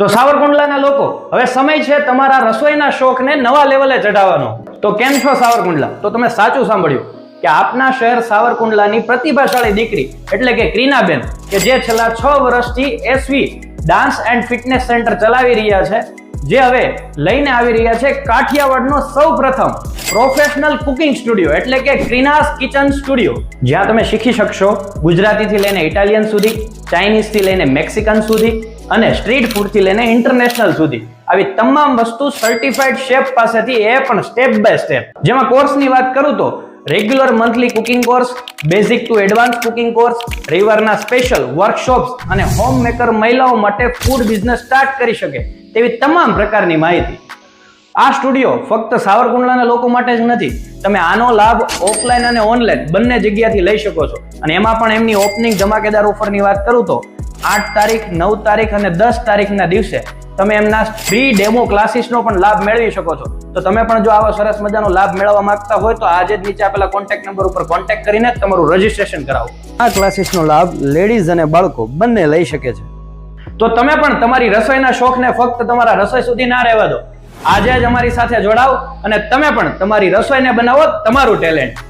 તો સાવરકુંડલાના લોકો, હવે સમય છે તમારા રસોઈના શોખને નવા લેવલે ચઢાવવાનો. તો કેમ છો સાવરકુંડલા? તો તમે સાચું સાંભળ્યું કે આપના શહેર સાવરકુંડલાની પ્રતિભાશાળી દીકરી, એટલે કે ક્રીનાબેન, કે જે છેલ્લા છ વર્ષથી SV dance and fitness centre ચલાવી રહ્યા છે, જે હવે લઈને આવી રહ્યા છે કાઠિયાવાડનો સૌ પ્રથમ પ્રોફેશનલ કુકિંગ સ્ટુડિયો, એટલે કે ક્રીનાસ કિચન સ્ટુડિયો. જ્યાં તમે શીખી શકશો ગુજરાતીથી લઈને ઇટાલિયન સુધી, ચાઇનીઝથી લઈને મેક્સિકન સુધી અને સ્ટ્રીટ ફૂડથી લઈને ઇન્ટરનેશનલ સુધી. આવી તમામ વસ્તુ સર્ટિફાઈડ શેફ પાસેથી એ પણ સ્ટેપ બાય સ્ટેપ જેમાં કોર્સની વાત કરું તો regular monthly cooking course basic to advance cooking course રવિવારના સ્પેશિયલ વર્કશોપ્સ અને હોમ મેકર મહિલાઓ માટે ફૂડ બિઝનેસ સ્ટાર્ટ કરી શકે તેવી તમામ પ્રકારની માહિતી. આ સ્ટુડિયો ફક્ત સાવરકુંડલાના લોકો માટે જ નથી, તમે આનો લાભ ઓફલાઈન અને ઓનલાઈન બંને જગ્યાથી લઈ શકો છો. અને એમાં પણ એમની ઓપનિંગ ધમાકેદાર ઓફરની વાત કરું તો આઠ તારીખ નવ તારીખ અને દસ તારીખના દિવસે તમે એમના ફ્રી ડેમો ક્લાસીસનો પણ લાભ મેળવી શકો છો. તો તમે પણ જો આવો સરસ મજાનો લાભ મેળવવા માંગતા હોય તો આજે જ નીચે આપેલા કોન્ટેક્ટ નંબર ઉપર કોન્ટેક્ટ કરીને તમારું રજીસ્ટ્રેશન કરાવો. આ ક્લાસીસનો લાભ લેડીઝ અને બાળકો બંને લઈ શકે છે. તો તમે પણ તમારી રસોઈના શોખને ફક્ત તમારા રસોઈ સુધી ના રહેવા દો. આજે જ અમારી સાથે જોડાઓ અને તમે પણ તમારી રસોઈને બનાવો તમારું ટેલેન્ટ